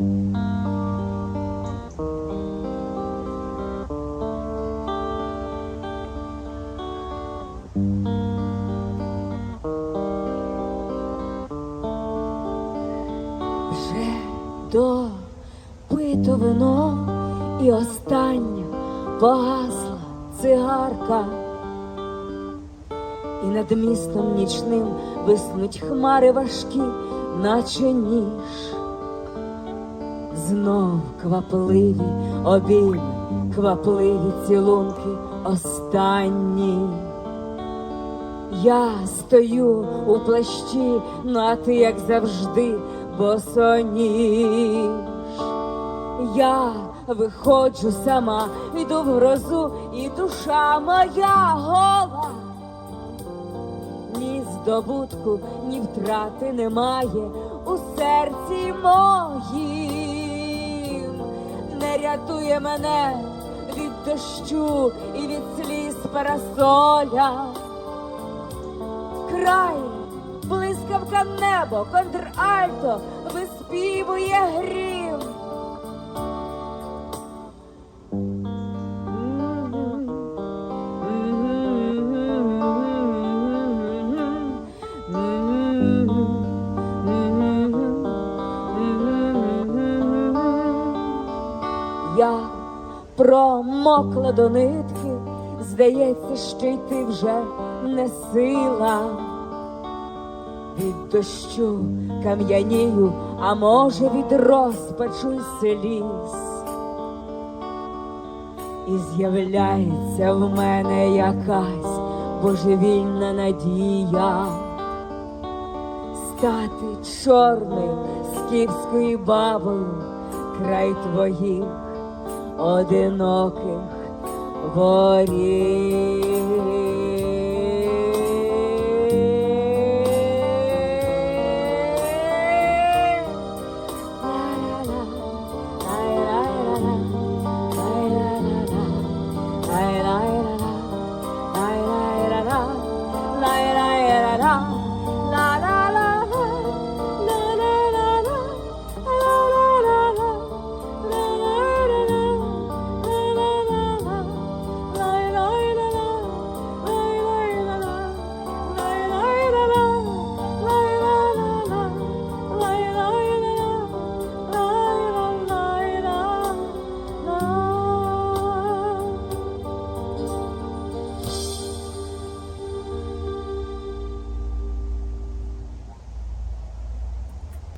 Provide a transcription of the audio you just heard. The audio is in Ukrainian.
Вже допито вино і остання погасла цигарка. І над містом нічним виснуть хмари важкі, наче ніж. Знов квапливі обійми, квапливі цілунки останні. Я стою у плащі, ну а ти, як завжди, босоніж. Я виходжу сама, йду в грозу, і душа моя гола. Ні здобутку, ні втрати немає у серці моїм. Рятує мене від дощу і від сліз парасоля. Край, блискавка небо, контральто виспівує грім. Я промокла до нитки, здається, що йти вже не сила. Від дощу кам'янію, а може від розпачу сліз. І з'являється в мене якась божевільна надія стати чорною скіфською бабою край твоїх одиноких воріт.